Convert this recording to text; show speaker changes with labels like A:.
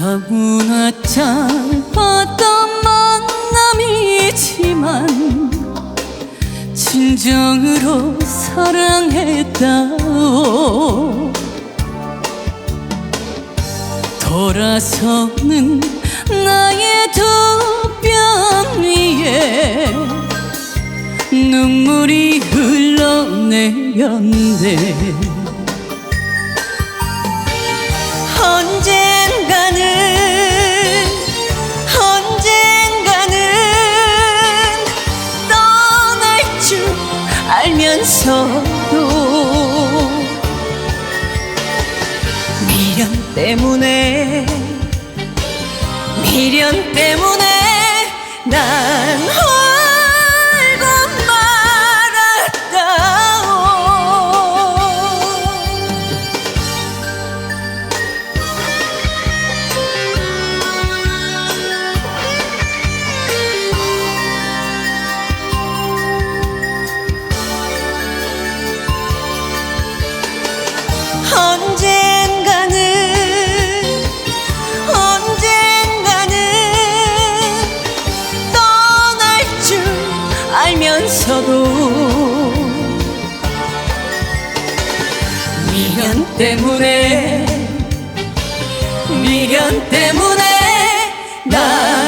A: 더구나 짧았던 만남이지만 진정으로 사랑했다오. 돌아서는 나의 두 뺨 위에 눈물이 흘러내렸네. 알면서도 미련 때문에 미련 때문에 살면서도 미련 때문에 미련 때문에 나